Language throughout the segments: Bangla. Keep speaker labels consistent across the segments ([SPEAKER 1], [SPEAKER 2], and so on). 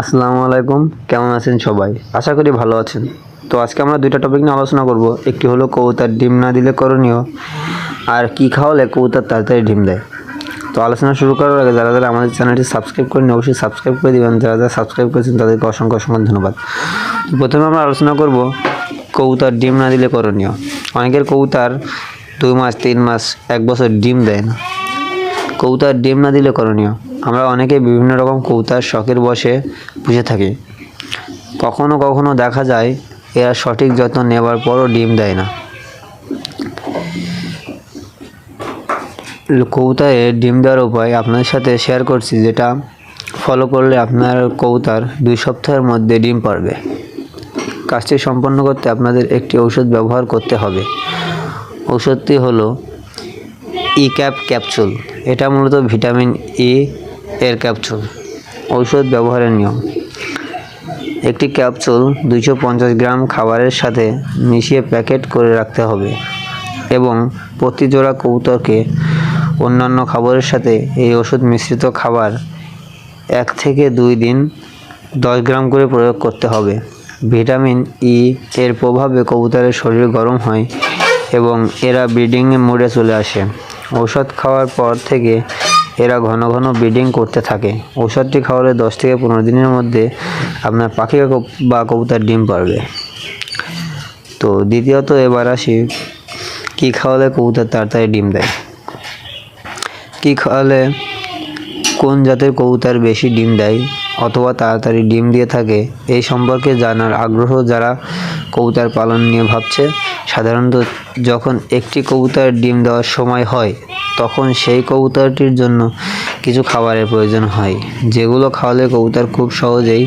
[SPEAKER 1] আসসালামু আলাইকুম। কেমন আছেন সবাই? আশা করি ভালো আছেন। তো আজকে আমরা দুইটা টপিক নিয়ে আলোচনা করব। একটি হলো কবুতর ডিম না দিলে করণীয়, আর কি খাওয়ালে কবুতর তাড়াতাড়ি ডিম দেয়। তো আলোচনা শুরু করার আগে যারা যারা আমাদের চ্যানেলটি সাবস্ক্রাইব করেন অবশ্যই সাবস্ক্রাইব করে দিবেন। যারা যারা সাবস্ক্রাইব করেছেন, তাদেরকে অসংখ্য অসংখ্য ধন্যবাদ। প্রথমে আমরা আলোচনা করব কবুতর ডিম না দিলে করণীয়। অনেকের কবুতর দুই মাস, তিন মাস, এক বছর ডিম দেয় না। কবুতর ডিম না দিলে করণীয়। আমরা অনেকে বিভিন্ন রকম কৌতার শখের বসে পুষে থাকি। কখনো কখনো দেখা যায় এরা সঠিক যত্ন নেবার পরও ডিম দেয় না। কবুতরের ডিম দেওয়ার উপায় আপনাদের সাথে শেয়ার করছি, যেটা ফলো করলে আপনার কৌতার দুই সপ্তাহের মধ্যে ডিম পারবে। কাজটি সম্পন্ন করতে আপনাদের একটি ঔষধ ব্যবহার করতে হবে। ঔষধটি হলো ই ক্যাপ ক্যাপসুল এটা মূলত ভিটামিন ই এর ক্যাপসুল ঔষধ ব্যবহারের নিয়ম। একটি ক্যাপসুল দুইশো পঞ্চাশ গ্রাম খাবারের সাথে মিশিয়ে প্যাকেট করে রাখতে হবে এবং প্রতি জোড়া কবুতরকে অন্যান্য খাবারের সাথে এই ওষুধ মিশ্রিত খাবার এক থেকে দুই দিন দশ গ্রাম করে প্রয়োগ করতে হবে। ভিটামিন ই এর প্রভাবে কবুতরের শরীর গরম হয় এবং এরা ব্রিডিংয়ে মোডে চলে আসে। ঔষধ খাওয়ার পর থেকে এরা ঘন ঘন ব্রিডিং করতে থাকে। ঔষধটি খাওয়ালে দশ থেকে পনেরো দিনের মধ্যে আপনার পাখি বা কবুতার ডিম পারবে। তো দ্বিতীয়ত এবার আসি, কী খাওয়ালে কবুতর তাড়াতাড়ি ডিম দেয়? কী খাওয়ালে কোন জাতের কবুতর বেশি ডিম দেয়? অথবা তাড়াতাড়ি ডিম দিয়ে থাকে, এই সম্পর্কে জানার আগ্রহ যারা কবুতর পালন নিয়ে ভাবছে, সাধারণত যখন একটি কবুতর ডিম দেওয়ার সময় হয়, তখন সেই কবুতরটির জন্য কিছু খাবারের প্রয়োজন হয়, যেগুলো খাওয়ালে কবুতর খুব সহজেই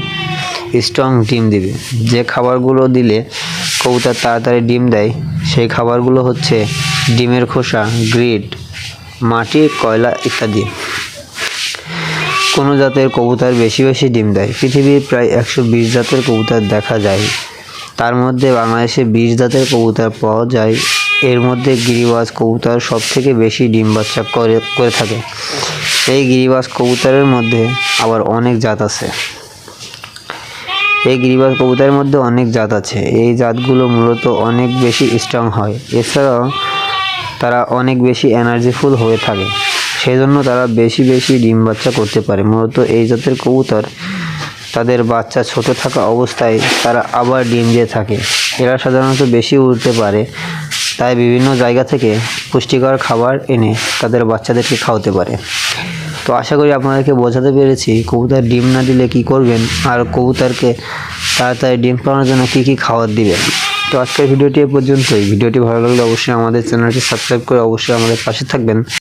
[SPEAKER 1] স্ট্রং ডিম দিবে। যে খাবারগুলো দিলে কবুতর তাড়াতাড়ি ডিম দেয়, সেই খাবারগুলো হচ্ছে ডিমের খোসা, গ্রিড, মাটি, কয়লা ইত্যাদি। কোনো জাতের কবুতর বেশি বেশি ডিম দেয়। পৃথিবীর প্রায় একশো বিশ জাতের কবুতর দেখা যায়। তার মধ্যে বাংলাদেশে বিশ জাতের কবুতর পাওয়া যায়। এর মধ্যে গিরিবাজ কবুতর সব থেকে বেশি ডিম বাচ্চা করে করে থাকে। এই গিরিবাজ কবুতরের মধ্যে আবার অনেক জাত আছে। এই গিরিবাজ কবুতরের মধ্যে অনেক জাত আছে। এই জাতগুলো মূলত অনেক বেশি স্ট্রং হয়। এছাড়াও তারা অনেক বেশি এনার্জিফুল হয়ে থাকে। সেই জন্য তারা বেশি বেশি ডিম বাচ্চা করতে পারে। মূলত এই জাতের কবুতর তাদের বাচ্চা ছোট থাকা অবস্থায় তারা আবার ডিম দিয়ে থাকে। এরা সাধারণত বেশি উঠতে পারে, তাই বিভিন্ন জায়গা থেকে পুষ্টিকর খাবার এনে তাদের বাচ্চাদেরকে খাওয়াতে পারে। তো আশা করি আপনাদেরকে বোঝাতে পেরেছি কবুতর ডিম না দিলে কি করবেন আর কবুতরকে তাড়াতাড়ি ডিম পাওয়ানোর জন্য কী কী খাবার দিবেন। তো আজকের ভিডিওটি এ পর্যন্তই। ভিডিওটি ভালো লাগলে অবশ্যই আমাদের চ্যানেলটি সাবস্ক্রাইব করে অবশ্যই আমাদের পাশে থাকবেন।